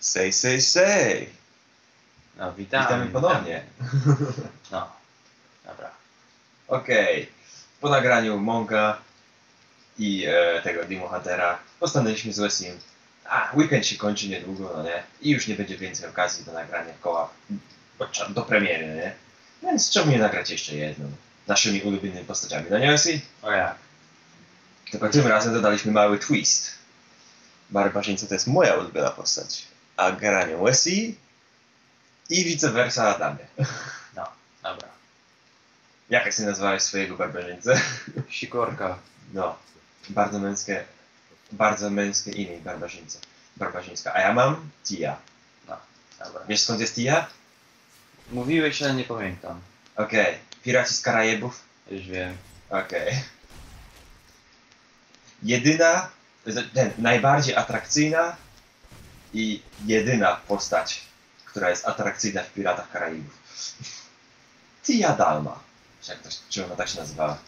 Say, say, say! No, witamy. Witamy ponownie. No, dobra. Okej. Po nagraniu Monka i e, tego Demo Huntera postanowiliśmy z Wesim. A, weekend się kończy niedługo, no nie? I już nie będzie więcej okazji do nagrania koła podczas- do premiery, no nie? Więc czemu nie nagrać jeszcze jedną? Naszymi ulubionymi postaciami, no nie Wesi? O jak? Tylko tym razem dodaliśmy mały twist. Barbarzyńca to jest moja ulubiona postać, a granią Wesi i vice versa dla mnie. Dobra. Jak ty nazwałeś swojego barbarzyńcę? Sikorka. No, bardzo męskie, bardzo męskie imię barbarzyńca. Barbarzyńska. A ja mam Tia. Dobra. Wiesz skąd jest Tia? Mówiłeś, ale nie pamiętam. Okej. Piraci z Karajebów? Już wiem. Okej. Jedyna, ten, najbardziej atrakcyjna i jedyna postać, która jest atrakcyjna w Piratach Karaibów. Tia Dalma. Czy, jak to, czy ona tak się nazywała?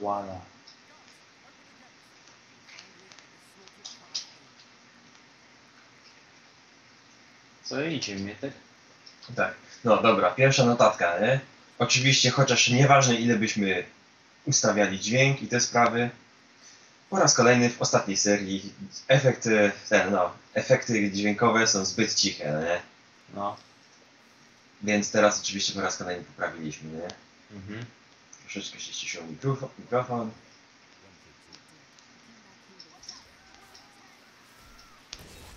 Voila. Co idzie mnie tak? Tak. No dobra, pierwsza notatka, nie? Oczywiście, chociaż nieważne ile byśmy ustawiali dźwięk i te sprawy, po raz kolejny w ostatniej serii efekty, te, no, efekty dźwiękowe są zbyt ciche, no nie? No. Więc teraz oczywiście po raz kolejny poprawiliśmy, nie? Mhm. Troszeczkę się ściszył mikrofon. mikrofon.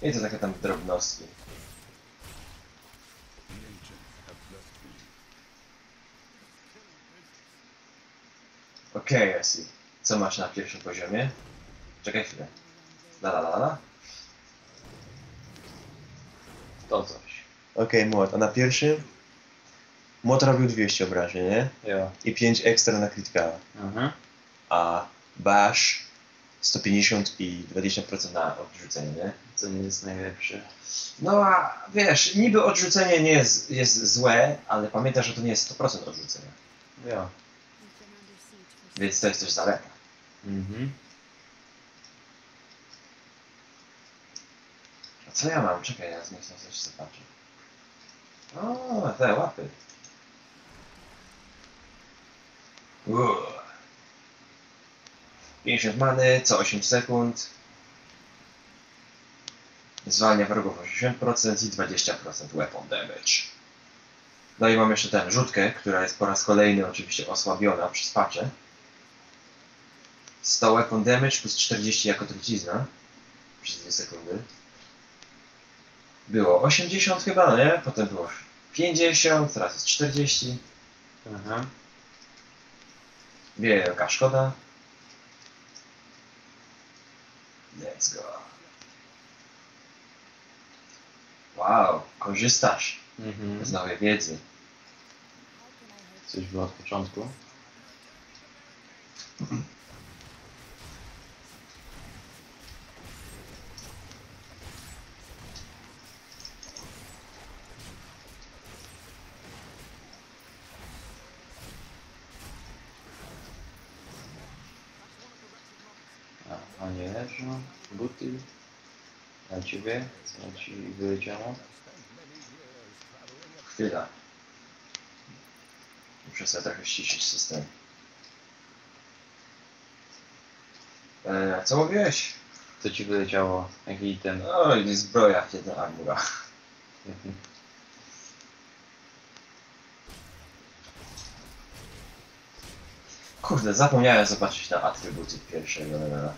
I to takie tam drobnostki. Okej, Esi. Co masz na pierwszym poziomie? Czekaj chwilę. La la la la. To coś. Okej, młot. A na pierwszym? Młot robił 200 obrażeń, nie? Jo. I 5 ekstra na krytykała. Mhm. A Bash 150 i 20% na odrzucenie, nie? Co nie jest najlepsze. No a wiesz, niby odrzucenie nie jest, jest złe, ale pamiętaj, że to nie jest 100% odrzucenia. For Więc to jest też zaleta. Mhm. A co ja mam? Czekaj, ja niech na coś zobaczę. O, te łapy. Uuu. 50 many, co 8 sekund. Zwalnia wrogów o 80% i 20% weapon damage. No i mam jeszcze tę rzutkę, która jest po raz kolejny oczywiście osłabiona przez pacze. 100 weapon damage plus 40 jako trucizna przez 2 sekundy. Było 80 chyba, nie? Potem było 50, teraz jest 40. Mhm. Wielka szkoda. Let's go. Wow, korzystasz Mhm. z nowej wiedzy. Coś było od początku. A, a nie leżą. Buty. Dla ciebie. Co ci wyleciało? Chwila. Muszę sobie trochę ściszyć system. Eee, co mówiłeś? Co ci wyleciało? Jaki ten? Oj, zbroja, jedna armura. Kurde, zapomniałem zobaczyć na atrybuty pierwszego levela.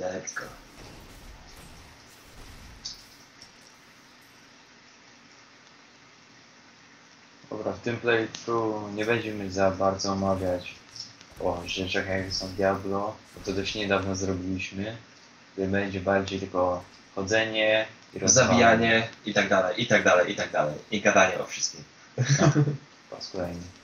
Let's go. Dobra, w tym playthrough nie będziemy za bardzo omawiać o rzeczach jak są Diablo, bo to dość niedawno zrobiliśmy. Będzie bardziej tylko chodzenie i. Zabijanie i tak dalej, i tak dalej, i tak dalej. I gadanie o wszystkim. Po raz kolejny.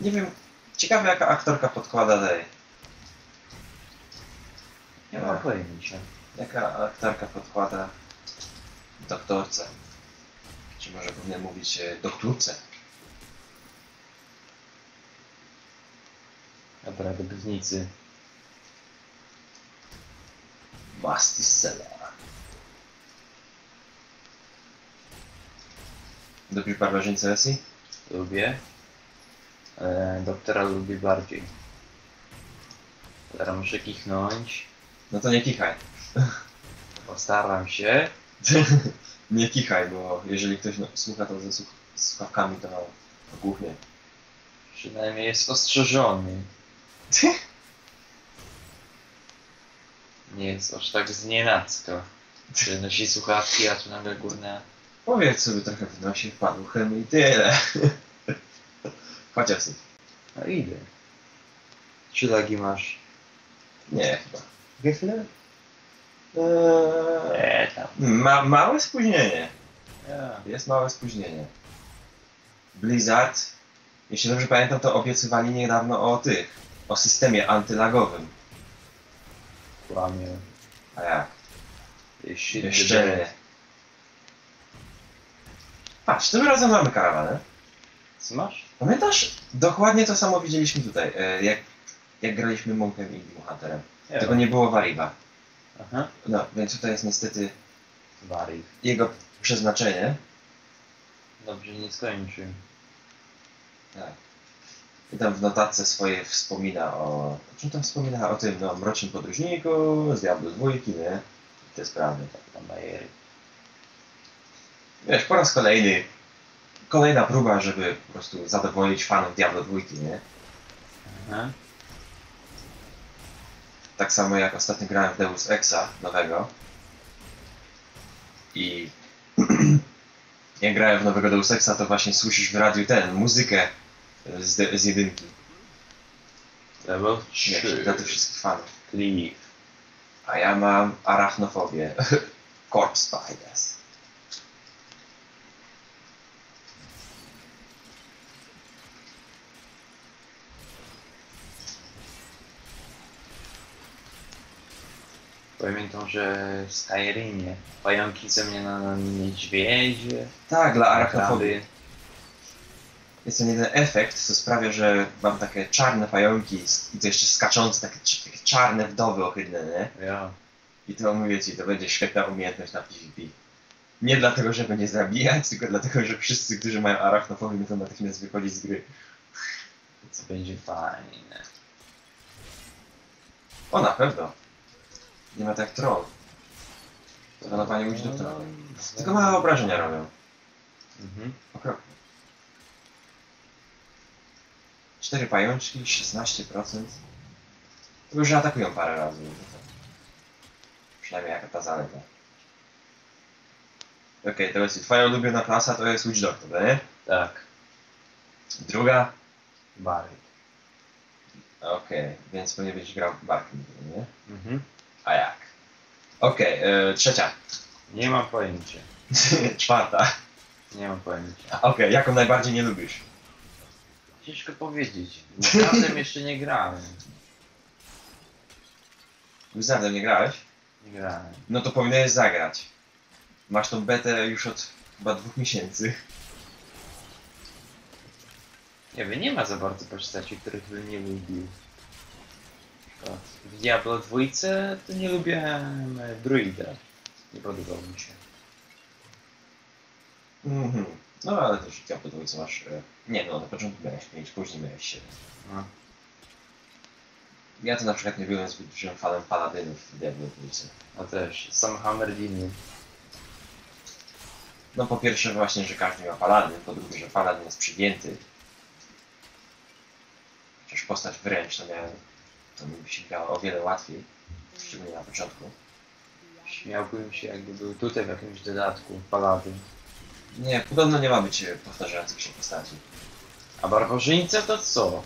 Nie wiem, ciekawe jaka aktorka podkłada tej. Nie ma pojęcia. Jaka aktorka podkłada doktorce. Czy może powinien mówić e, doktorce? Dobra, do piwnicy. Basticella. Lubisz barbarzyńcę Essie? Lubię. Ale doktora lubię bardziej. Teraz muszę kichnąć. No to nie kichaj. Postaram się. nie kichaj, bo jeżeli ktoś no, słucha to ze słuch- słuchawkami, to ogłuchnie. Przynajmniej jest ostrzeżony. Nie jest aż tak znienacka. Czy nosi słuchawki, a tu nagle górna. Powiedz sobie trochę w nosie, paluchem i tyle. Chociaż No idę. Czy lagi masz? nie chyba. Gefle? Eee, Eee, tam. ma, małe spóźnienie. Ja. Jest małe spóźnienie. Blizzard, jeśli dobrze pamiętam, to obiecywali niedawno o tych, o systemie antylagowym. Kłamie. A jak? Jeszcze Jeszcze nie. Patrz, tym razem mamy karawanę. Co masz? Pamiętasz? Dokładnie to samo widzieliśmy tutaj, e, jak, jak graliśmy Monkiem i Hunterem. Tego nie było Wariva. Aha. No, więc tutaj jest niestety Wari. jego przeznaczenie. Dobrze nie skończy. Tak. I tam w notatce swojej wspomina o... O czym tam wspomina? O tym, no, mrocznym podróżniku, z Diablo dwójki, nie? Te sprawy. Tak, tam bajery. Wiesz, po raz kolejny, kolejna próba, żeby po prostu zadowolić fanów Diablo dwójki, nie? Aha. Tak samo jak ostatnio grałem w Deus Exa nowego. I jak grałem w nowego Deus Exa, to właśnie słyszysz w radiu ten, muzykę z, de- z jedynki. Level Wiesz, 3. dla tych wszystkich fanów. Cleave. A ja mam arachnofobię. Corpse spiders. Pamiętam, że w Skyrimie pająki ze mnie na niedźwiedzie. Tak, dla arachnofobii. Jest ten jeden efekt, co sprawia, że mam takie czarne pająki i to jeszcze skaczące, takie, takie czarne wdowy ohydne, nie? Ja. I to mówię ci, to będzie świetna umiejętność na PvP. Nie dlatego, żeby nie zabijać, tylko dlatego, że wszyscy, którzy mają arachnofobię, muszą natychmiast wychodzić z gry. Co będzie fajne. O, na pewno. Nie ma tak troll. To na panie użyć do troll. Tylko małe obrażenia robią. Mhm. Okropnie. 4 pajączki, 16%. To już atakują parę razy. Przynajmniej jaka ta zaleta. Okej, to jest twoja ulubiona klasa to jest Witch Doctor, nie? Tak. Druga? Bary. Okej, więc pewnie będziesz grał w Barking, nie? Mhm. A jak? Okej, e, trzecia. Nie mam pojęcia. Czwarta. Nie mam pojęcia. Okej, jaką najbardziej nie lubisz? Ciężko powiedzieć. Razem jeszcze nie grałem. Wizardem nie grałeś? Nie grałem. No to powinieneś zagrać. Masz tą betę już od chyba dwóch miesięcy. Nie wiem, nie ma za bardzo postaci, których bym nie lubił. W Diablo 2 to nie lubiłem druida. Nie podobał mi się. Mhm. No ale też ja po dwójce masz... E, nie no, na początku miałeś 5, później miałeś 7. No. Ja to na przykład nie byłem zbyt dużym fanem paladynów w Diablo dwójce. A też sam Hammerdiny. No po pierwsze właśnie, że każdy ma paladyn, po drugie, że paladyn jest przygięty. Chociaż postać wręcz to miałem... To mi się grało o wiele łatwiej. Szczególnie na początku. Śmiałbym się, jakby był tutaj w jakimś dodatku, palady. Nie, podobno nie ma być e, powtarzających się postaci. A barbarzyńca to co?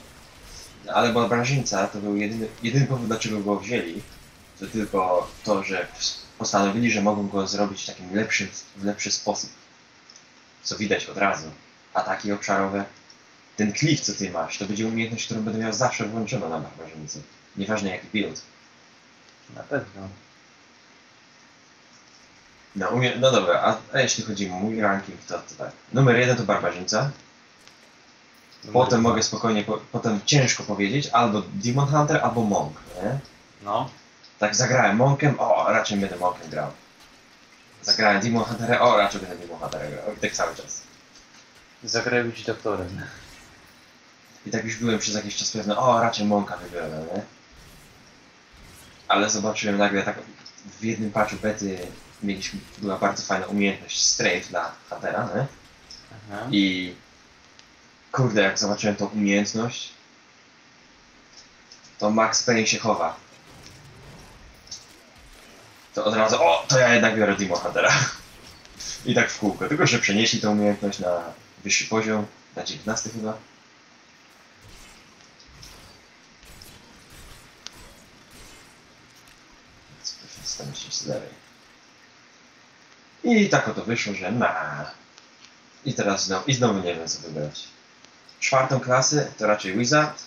No, Ale Barbarzyńca to był jedyny, jedyny powód, dlaczego go wzięli. To tylko to, że postanowili, że mogą go zrobić w takim lepszym, w lepszy sposób. Co widać od razu. Ataki obszarowe. Ten cliff, co ty masz, to będzie umiejętność, którą będę miał zawsze włączoną na Barbarzyńcy. Nieważne jaki build. Na pewno. No, umie... no dobra, a, a jeśli chodzi o mój ranking, to, to tak. Numer jeden to Barbarzyńca. Potem mogę spokojnie, po, potem ciężko powiedzieć, albo Demon Hunter, albo Monk, nie? No. Tak zagrałem Monkiem, o, raczej będę Monkiem grał. Zagrałem Demon Hunterem, o, raczej będę Demon Hunterem grał. I tak cały czas. Zagraj być doktorem. I tak już byłem przez jakiś czas pewny, o, raczej Monka wybiorę, nie? Ale zobaczyłem nagle tak, w jednym patchu bety mieliśmy, była bardzo fajna umiejętność strafe dla Huntera, nie? Aha. I kurde, jak zobaczyłem tą umiejętność, to Max Payne się chowa. To od razu, o, to ja jednak biorę Demon Huntera. I tak w kółko. Tylko, że przenieśli tę umiejętność na wyższy poziom, na 19 chyba. Staram się dalej. I tak oto wyszło, że na. I teraz znowu, i znowu nie wiem co wybrać. Czwartą klasę to raczej Wizard.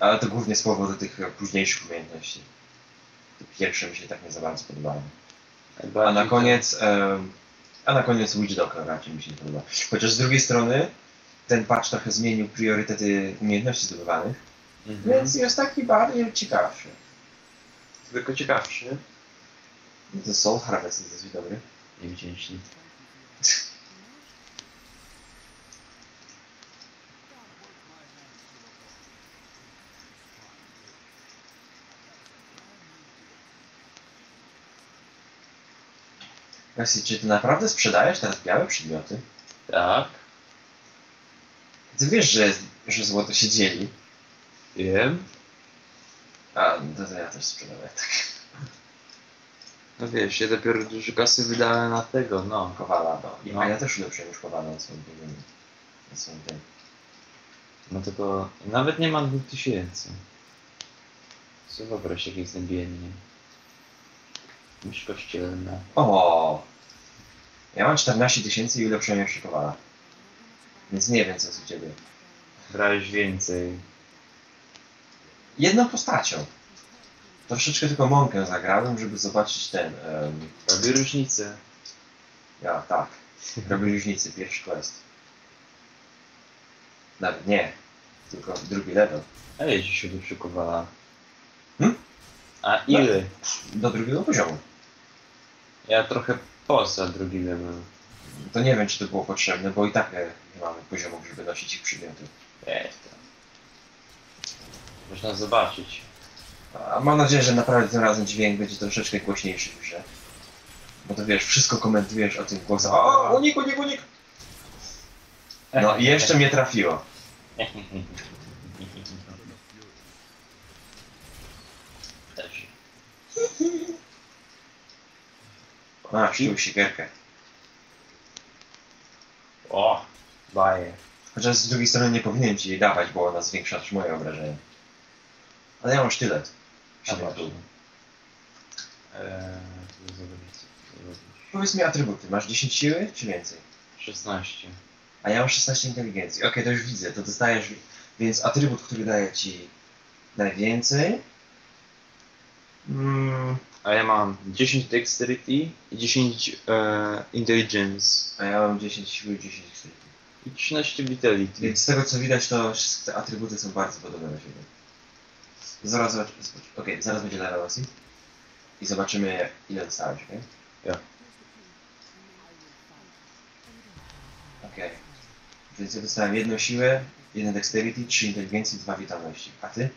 Ale to głównie z powodu tych późniejszych umiejętności. Te pierwsze mi się tak nie za bardzo podobały. A na koniec, a na koniec Witch Doctor raczej mi się nie podoba. Chociaż z drugiej strony ten patch trochę zmienił priorytety umiejętności zdobywanych, Mhm. więc jest taki bardziej ciekawszy. Tylko ciekawszy. To Soul Harvest jest dosyć dobry. Nie widziałem nic. Właśnie, czy ty naprawdę sprzedajesz teraz białe przedmioty? Tak. Ty wiesz, że, że złoto się dzieli. Wiem. A, to, to ja też sprzedaję tak. No wiesz, ja dopiero dużo kasy wydałem na tego, no. Kowala, no. I, No. Ja też ulepszyłem już Kowala na swoim poziomie. Na swoim tym. No tylko nawet nie mam 2000. Co wyobraź, jak jestem biedny. Myśl kościelna. O! Ja mam 14 tysięcy i ulepszyłem jeszcze Kowala. Więc nie wiem, co jest u ciebie. Brałeś więcej. Jedną postacią. Troszeczkę tylko mąkę zagrałem, żeby zobaczyć ten... em, Robię różnicę. ja, tak. Robię różnicy, pierwszy quest. Nawet nie. Tylko drugi level. A ile ci się wyszukowała? Hmm? A ile? Do drugiego poziomu. Ja trochę poza drugi level. To nie wiem, czy to było potrzebne, bo i tak e, nie mamy poziomów, żeby nosić ich przedmioty. Jest. Można zobaczyć. A mam nadzieję, że naprawdę tym razem dźwięk będzie troszeczkę głośniejszy w grze. Bo to wiesz, wszystko komentujesz o tym głosem. O, unik, unik, unik! No i jeszcze mnie trafiło. Też. Masz tu siekierkę. O! Baje. Chociaż z drugiej strony nie powinien ci jej dawać, bo ona zwiększa moje obrażenia. Ale ja mam sztylet. Eee. Powiedz mi atrybuty, masz 10 siły czy więcej? 16. A ja mam 16 inteligencji. Okej, to już widzę, to dostajesz. Więc atrybut, który daje ci najwięcej. Mm, A ja mam 10 dexterity i 10 e, intelligence a ja mam 10 siły, 10 inteligencji. i 13 vitality. Więc z tego co widać, to wszystkie te atrybuty są bardzo podobne do siebie. Zaraz zobaczymy. Okej, zaraz będzie level Ossi. I zobaczymy ile dostałeś, okej? Ja. Okej. Więc ja dostałem jedną siłę, jeden dexterity, trzy inteligencji, dwa witalności. A ty?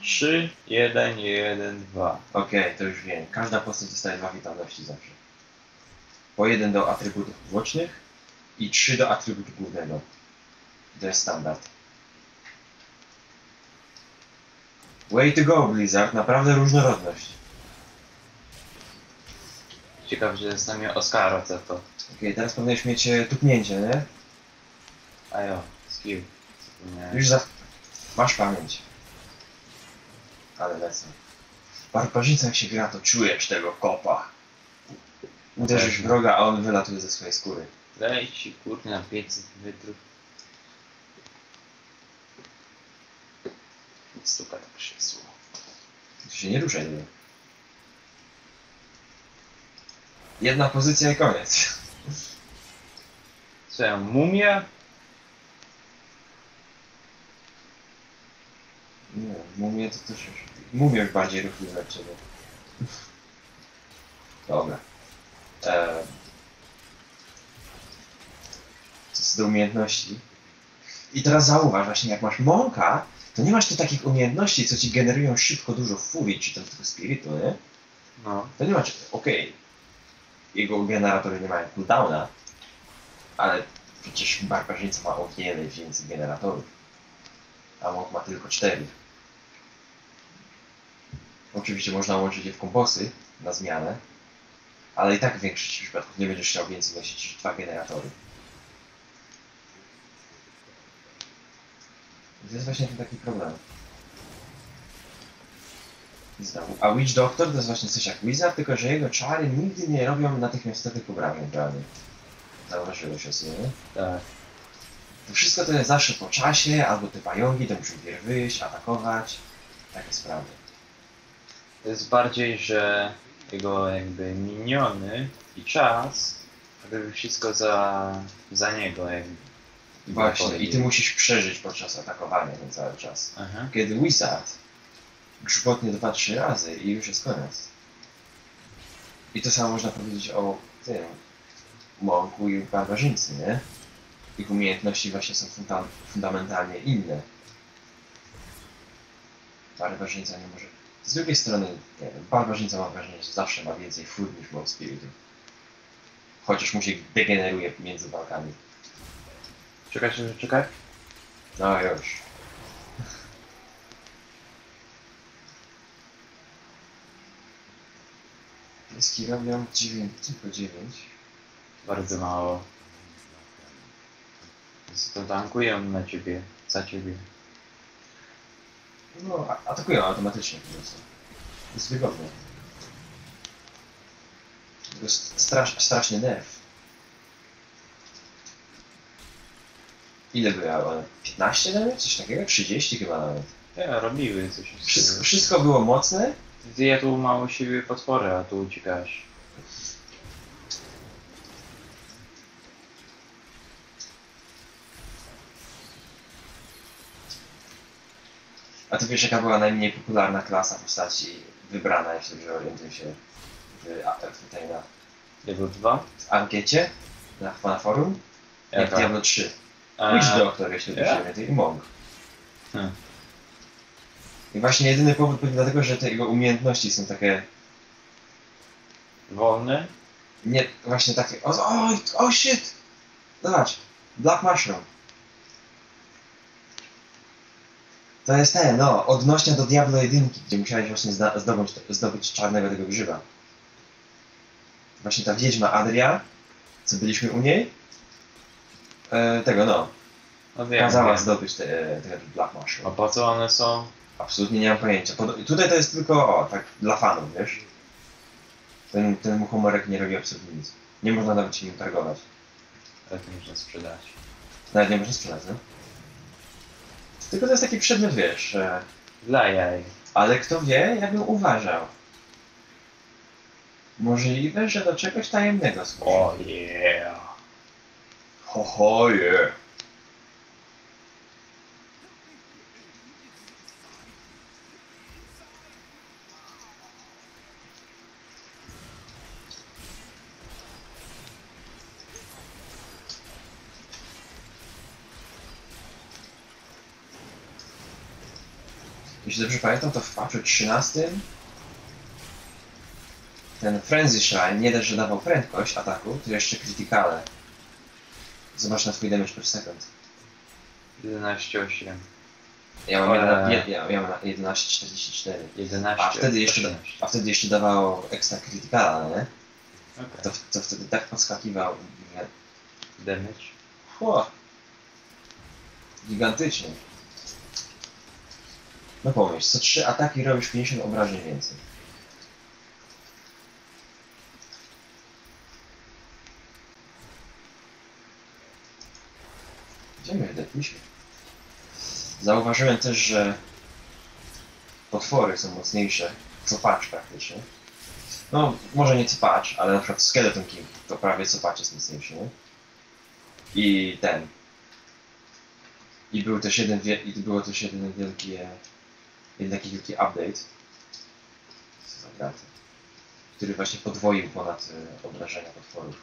3, 1, 1, 2. Okej, to już wiem. Każda postać dostaje dwa witalności zawsze. Po jeden do atrybutów bocznych i trzy do atrybutu głównego. To jest standard. Way to go, Blizzard. Naprawdę różnorodność. Ciekaw, że dostanie Oscara za to. Okej, teraz powinieneś mieć e, tupnięcie, nie? A jo, skill. Zapomniałem. Już za... Masz pamięć. Ale lecę. W barbarzyńcach jak się gra, to czujesz tego kopa. Uderzysz Pewnie. wroga, a on wylatuje ze swojej skóry. Daj ci kurde na 500 metrów. Stuka krzesło. To się nie ruszaj tego. Jedna pozycja i koniec. Co ja, mumia? Nie, mumie to też już... Mumie już bardziej ruchliwe ciebie. Dobra. Co do umiejętności. I teraz zauważ właśnie, jak masz mąka, to nie masz tu takich umiejętności, co ci generują szybko dużo furii, czy tam tego spiritu, nie? No. To nie ma... Okej. Jego generatory nie mają cooldowna, ale przecież barbarzyńca ma o wiele więcej generatorów. A Monk ma tylko cztery. Oczywiście można łączyć je w komposy na zmianę, ale i tak w większości przypadków nie będziesz chciał więcej nosić niż dwa generatory. To jest właśnie ten taki problem. I znowu. A Witch Doctor to jest właśnie coś jak Wizard, tylko że jego czary nigdy nie robią natychmiastowych poprawień żadnych. Zauważyłeś o sobie? Tak. To wszystko to jest zawsze po czasie, albo te pająki to muszą pierw wyjść, atakować. Takie sprawy. To jest bardziej, że jego jakby miniony i czas robi wszystko za, za niego jakby. Właśnie, i ty musisz przeżyć podczas atakowania ten cały czas. Aha. Kiedy Wizard grzbotnie dwa, trzy razy i już jest koniec. I to samo można powiedzieć o tym Monku i Barbarzyńcy, nie? Ich umiejętności właśnie są funda fundamentalnie inne. Barbarzyńca nie może... Z drugiej strony, nie wiem, Barbarzyńca mam wrażenie, że zawsze ma więcej furt niż Monk Spiritu. Chociaż mu się degeneruje między walkami. Czekaj, czekaj, czekaj. No już. Pieski robią 9, tylko 9. Bardzo mało. Więc to tankują na ciebie, za ciebie. No, a- atakują automatycznie po prostu. Jest wygodne. To jest strasz, straszny nerw. Ile one? 15 nawet? Coś takiego? 30 chyba nawet. Ja, robiły coś. Wszystko, wszystko było mocne, ja tu mało siebie potwory, a tu uciekasz. A ty wiesz jaka była najmniej popularna klasa postaci wybrana, jeśli dobrze orientuję się w, w tutaj na Level 2? w ankiecie na, na forum? Jak Jaka? Diablo 3. A, Witch Doctor, jeśli dobrze Ja? orientuję, i Monk. Hmm. I właśnie jedyny powód był dlatego, że te jego umiejętności są takie, Wolny? nie, właśnie takie, o, o, o shit! Zobacz, Black Mushroom. To jest ten, no, odnośnia do Diablo 1, gdzie musiałeś właśnie zdobyć, zdobyć czarnego tego grzyba. Właśnie ta wiedźma Adria, co byliśmy u niej, e, tego no, No wiem. kazała wiem. zdobyć te, te Black A Mushroom. po co one są? Absolutnie nie mam pojęcia. Pod- tutaj to jest tylko, o, tak, dla fanów, wiesz? Ten, ten muchomorek nie robi absolutnie nic. Nie można nawet się nim targować. Ale to można sprzedać. Nawet nie można sprzedać, no. Tylko to jest taki przedmiot, wiesz, że... Dla jaj. Ale kto wie, ja bym uważał. Możliwe, że do czegoś tajemnego służy. O yeah. Ho, ho, je. Jeśli dobrze pamiętam, to w patchu 13 ten Frenzy Shrine nie dość, że dawał prędkość ataku, to jeszcze krytykale. Zobacz na twój damage per second. 11,8. Ja mam, Ale- 11, ja, ja mam na 11,44. 11. A wtedy jeszcze, 18. a wtedy jeszcze dawało ekstra krytykala, nie? Okej. To, to wtedy tak podskakiwał. że- Damage. Chło. Gigantycznie. No pomyśl, co trzy ataki robisz 50 obrażeń więcej. My wdepiliśmy? Zauważyłem też, że potwory są mocniejsze co patch praktycznie. No, może nie co patch, ale na przykład Skeleton King to prawie co patch jest mocniejszy, nie? I ten. I był też jeden, i było też jeden wielki, e, jeden taki wielki update. Co za graty. Który właśnie podwoił ponad e, obrażenia potworów.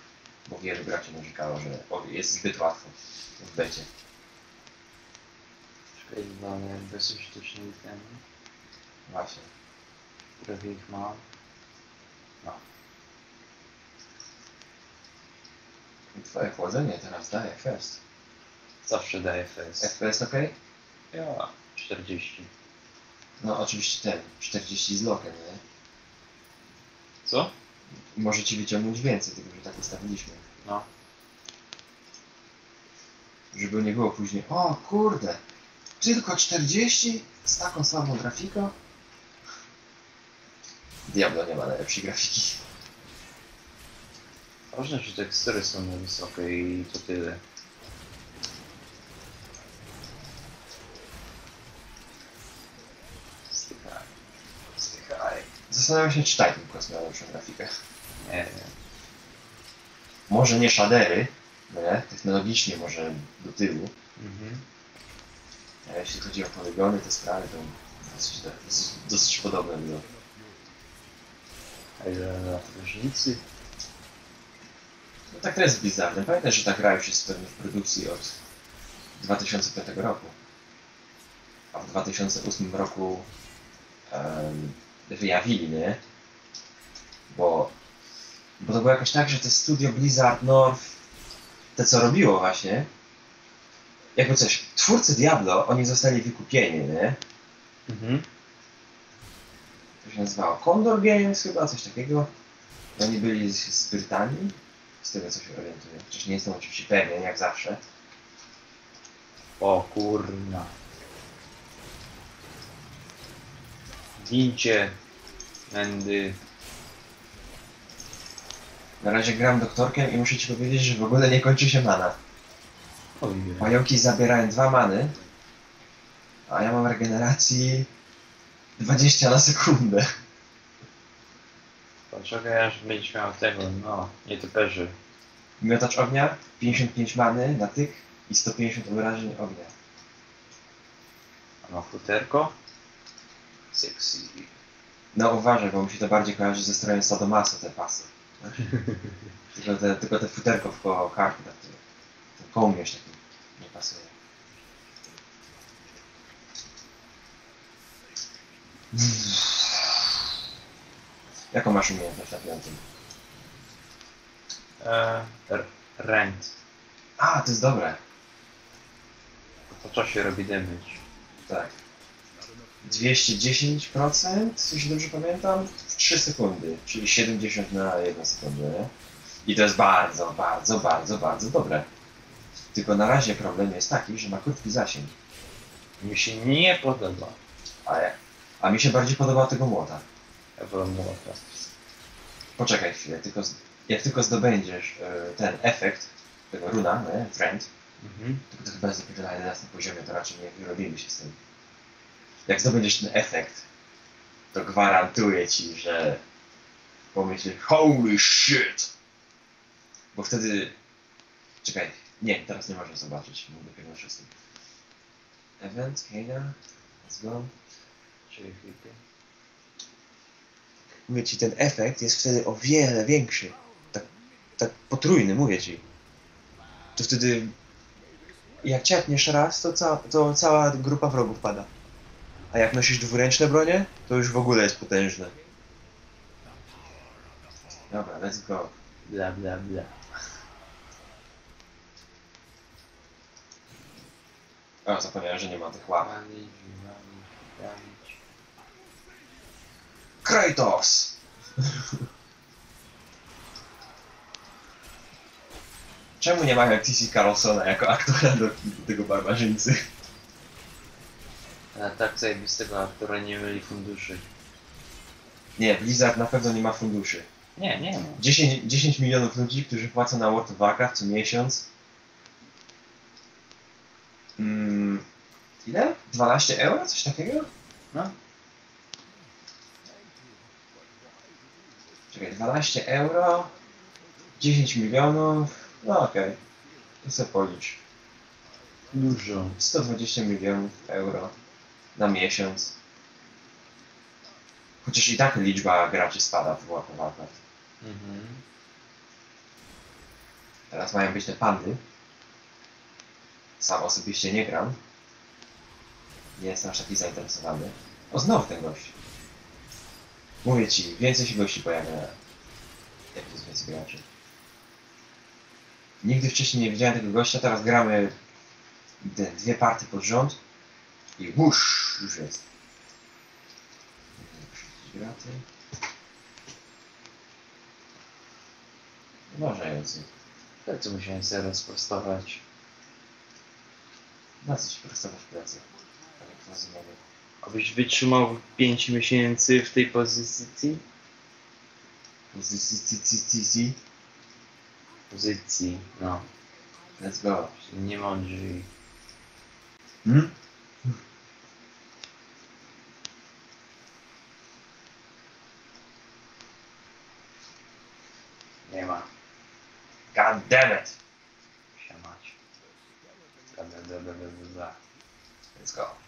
Bo wielu graczy narzekało, że jest zbyt łatwo w becie. Czekaj, mamy jakby są sztuczne itemy. Właśnie. Prawie ich mam. I twoje chłodzenie teraz daje fest. Zawsze daje fest. FPS ok? Ja. 40. No oczywiście ten, 40 z lokiem, nie? Co? Może ci wyciągnąć więcej, tylko że tak ustawiliśmy. No. Żeby nie było później, o kurde, tylko 40 z taką słabą grafiką? Diablo nie ma najlepszej grafiki. Ważne, że tekstury są na wysokie i to tyle. Stychaj. Zastanawiam się, czy Titan Quest miał lepszą grafikę. Nie wiem. Może nie shadery, nie? Technologicznie może do tyłu, Mhm. A jeśli chodzi o polygony, te sprawy, to dosyć, dosyć, dosyć podobne było. A ile lat różnicy? No tak to jest bizarne. Pamiętaj, że ta gra już jest pewnie w produkcji od 2005 roku. A w 2008 roku um, wyjawili, nie? Bo, bo to było jakoś tak, że te studio Blizzard North, te co robiło właśnie, jakby coś, twórcy Diablo, oni zostali wykupieni, nie? Mhm. To się nazywało Condor Games chyba, coś takiego. Oni byli z, z Brytanii, z tego co się orientuję. Chociaż nie jestem oczywiście pewien, jak zawsze. O kurna. Gincie. Mędy. Na razie gram doktorkiem i muszę ci powiedzieć, że w ogóle nie kończy się mana. Ojej. Pająki zabierają dwa many, a ja mam regeneracji 20 na sekundę. Poczekaj aż będziesz miał tego, no, nie typerzy. Miotacz ognia, 55 many na tyk i 150 obrażeń ognia. A ma futerko? Sexy. No uważaj, bo mi się to bardziej kojarzy ze strojem Sadomaso te pasy. tylko, te, tylko te futerko w koło karty, tak, ten taki nie pasuje. Jaką masz umiejętność na piątym? E, r- rent. A, to jest dobre. Po czasie robi damage. Tak. 210%, jeśli dobrze pamiętam, w 3 sekundy, czyli 70 na 1 sekundę, nie? I to jest bardzo, bardzo, bardzo, bardzo dobre. Tylko na razie problem jest taki, że ma krótki zasięg. Mi się nie podoba. A, ja- a mi się bardziej podoba tego młota. Ja wolę młota. Poczekaj chwilę, tylko jak tylko zdobędziesz e, ten efekt tego runa, nie? Friend, Mhm. tylko to chyba jest dopiero na 11 poziomie, to raczej nie wyrobimy się z tym. Jak zdobędziesz ten efekt, to gwarantuję ci, że pomyślisz holy shit! Bo wtedy... Czekaj, nie, teraz nie możesz zobaczyć, bo dopiero na szóstym. Event, Kena, let's go. Mówię ci, ten efekt jest wtedy o wiele większy. Tak, tak potrójny, mówię ci. To wtedy, jak ciapniesz raz, to, ca to cała grupa wrogów pada. A jak nosisz dwuręczne bronie, to już w ogóle jest potężne. Dobra, let's go. Bla bla bla. O, zapomniałem, że nie ma tych łap. Kratos! Czemu nie mają TC Carlsona jako aktora do, do tego barbarzyńcy? A tak sobie z tego aktora nie mieli funduszy. Nie, Blizzard na pewno nie ma funduszy. Nie, nie ma. 10, 10 milionów ludzi, którzy płacą na World of Warcraft co miesiąc. Mm, ile? 12 euro? Coś takiego? No. Czekaj, 12 euro, 10 milionów, no okej, to sobie policz. Dużo. 120 milionów euro na miesiąc. Chociaż i tak liczba graczy spada w World of Warcraft. Mhm. Teraz mają być te pandy. Sam osobiście nie gram. Nie jestem aż taki zainteresowany. O, znowu ten gość. Mówię ci, więcej się gości pojawia, jak jest więcej graczy. Nigdy wcześniej nie widziałem tego gościa, teraz gramy dwie partie pod rząd i łusz, już jest. Graty. Uważający. To co musiałem sobie rozprostować. Na co ci prostować plecy? Kwazymowy? Abyś wytrzymał 5 miesięcy w tej pozycji? Pozycji. Pozycji, no. Let's go. Nie mądrzy. Hmm? Nie ma. God damn it! Siamać. Let's go.